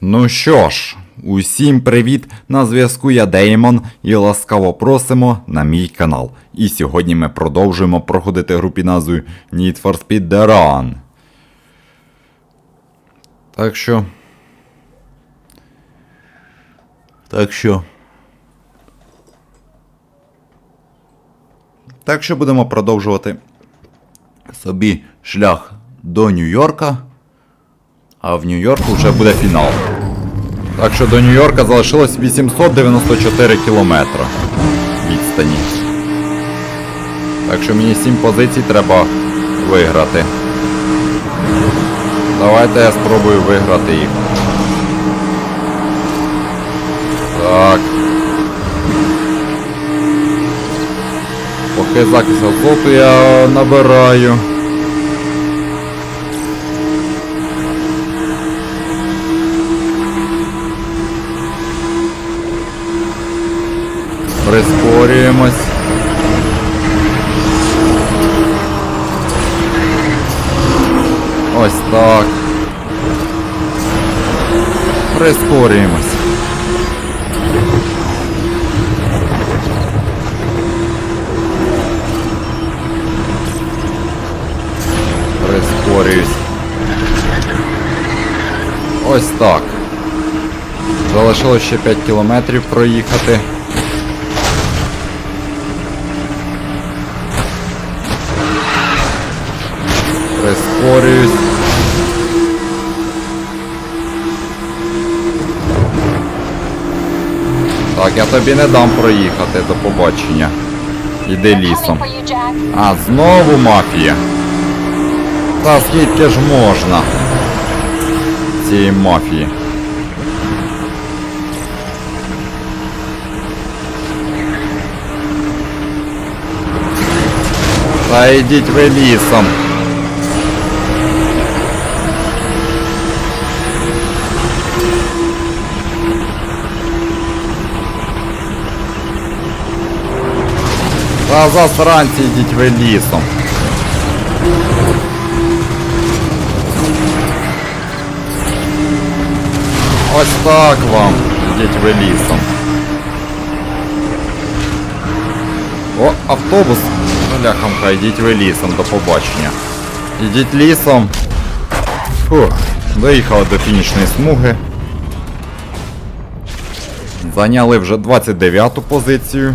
Ну що ж, усім привіт! На зв'язку я Деймон і ласкаво просимо на мій канал. І сьогодні ми продовжуємо проходити гру під назвою Need for Speed The Run. Так що. Так що. Так що будемо продовжувати собі шлях до Нью-Йорка. А в Нью-Йорку вже буде фінал. Так що до Нью-Йорка залишилось 894 кілометри відстані. Так що мені 7 позицій треба виграти. Давайте я спробую виграти їх. Так. Поки закис азоту я набираю. Прискорюємось. Ось так. Прискорюємось. Прискорююсь. Ось так. Залишилось ще 5 кілометрів проїхати. Так, я тобі не дам проїхати до побачення. Іди лісом. А, знову мафія. Та скільки ж можна? Цієї мафії. Та йдіть ви лісом. Та засранці йдіть ви лісом. Ось так вам. Йдіть ви лісом. О, автобус. Ляхамка, йдіть ви лісом, до побачення. Ідіть лісом. Фух, доїхали до фінішної смуги. Зайняли вже 29-ту позицію